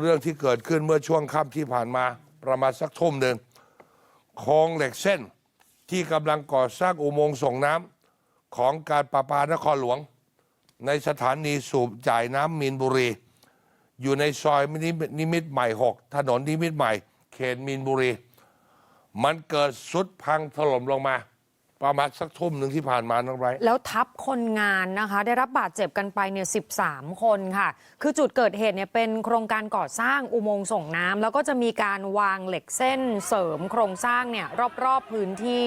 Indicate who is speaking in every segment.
Speaker 1: เรื่องที่เกิดขึ้นเมื่อช่วงค่ำที่ผ่านมาประมาณสักทุ่มหนึ่งโครงเหล็กเส้นที่กำลังก่อสร้างอุโมงค์ส่งน้ำของการประปานครหลวง ในสถานีสูบจ่ายน้ำมีนบุรี อยู่ในซอยนิมิตรใหม่ 6 ถนนนิมิตรใหม่ เขตมีนบุรี มันเกิดสุดพังถล่มลงมา ประมาณสักทุ่มหนึ่งที่ผ่านมาน้องไร
Speaker 2: แล้วทับคนงานนะคะ ได้รับบาดเจ็บกันไปเนี่ย13คนค่ะ คือจุดเกิดเหตุเนี่ยเป็นโครงการก่อสร้างอุโมงค์ส่งน้ำแล้วก็จะมีการวางเหล็กเส้นเสริมโครงสร้างเนี่ยรอบๆพื้นที่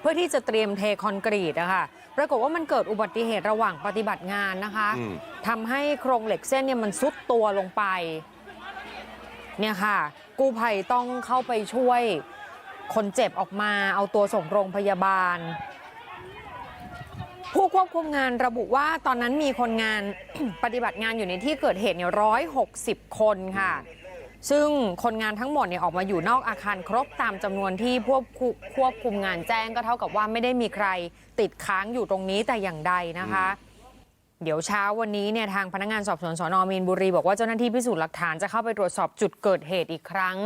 Speaker 2: เพื่อที่จะเตรียมเทคอนกรีตนะคะปรากฏว่ามันเกิดอุบัติเหตุระหว่างปฏิบัติงานนะคะ
Speaker 1: อืม
Speaker 2: ทำให้โครงเหล็กเส้นเนี่ยมันซุดตัวลงไป เนี่ยค่ะ กู้ภัยต้องเข้าไปช่วย คนเจ็บออกมาเอาตัวส่งโรงพยาบาล ผู้ควบคุมงานระบุว่าตอนนั้นมีคนงาน ปฏิบัติงานอยู่ในที่เกิดเหตุเนี่ยร้อยหกสิบคนค่ะ ซึ่งคนงานทั้งหมดเนี่ยออกมาอยู่นอกอาคารครบตามจำนวนที่ควบคุควบคุมงานแจ้งก็เท่ากับว่าไม่ได้มีใครติดค้างอยู่ตรงนี้แต่อย่างใดนะคะ เดี๋ยวเช้าวันนี้เนี่ยทางพนักงานสอบสวนสนมีนบุรี บอกว่าเจ้าหน้าที่พิสูจน์หลักฐานจะเข้าไปตรวจสอบจุดเกิดเหตุอีกครั้ง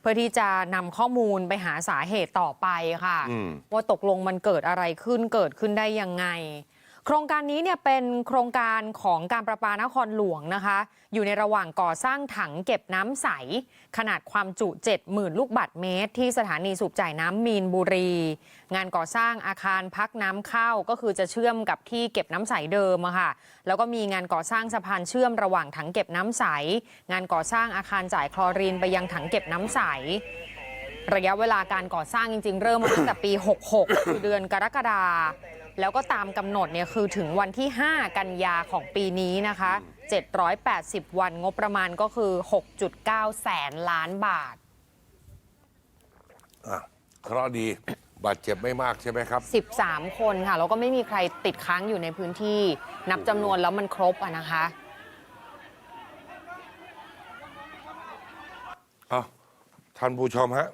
Speaker 2: เพื่อที่จะนำข้อมูลไปหาสาเหตุต่อไปค่ะ
Speaker 1: อืม
Speaker 2: ว่าตกลงมันเกิดอะไรขึ้นเกิดขึ้นได้ยังไงโครงการนี้เนี่ยเป็นโครงการของการประปานครหลวงนะคะ อยู่ในระหว่างก่อสร้างถังเก็บน้ำใส ขนาดความจุ 70,000 ลูกบาศก์เมตร ที่สถานีสูบจ่ายน้ำมีนบุรี งานก่อสร้างอาคารพักน้ำเข้าก็คือจะเชื่อมกับที่เก็บน้ำใสเดิมค่ะ แล้วก็มีงานก่อสร้างสะพานเชื่อมระหว่างถังเก็บน้ำใส งานก่อสร้างอาคารจ่ายคลอรีนไปยังถังเก็บน้ำใสระยะเวลาการก่อสร้างจริง ๆ เริ่มตั้งแต่ปี 66 คือเดือนกรกฎา แล้วก็ตามกำหนดเนี่ยคือถึงวันที่ 5 กันยาของปีนี้นะคะ 780 วันงบประมาณก็คือ 6.9 แสนล้านบาท
Speaker 1: อะเคราะห์ดีบาดเจ็บไม่มากใช่ไหมครับ
Speaker 2: 13 คนค่ะ แล้วก็ไม่มีใครติดค้างอยู่ในพื้นที่ นับจำนวนแล้วมันครบอะนะคะ
Speaker 1: เอาท่านผู้ชมฮะ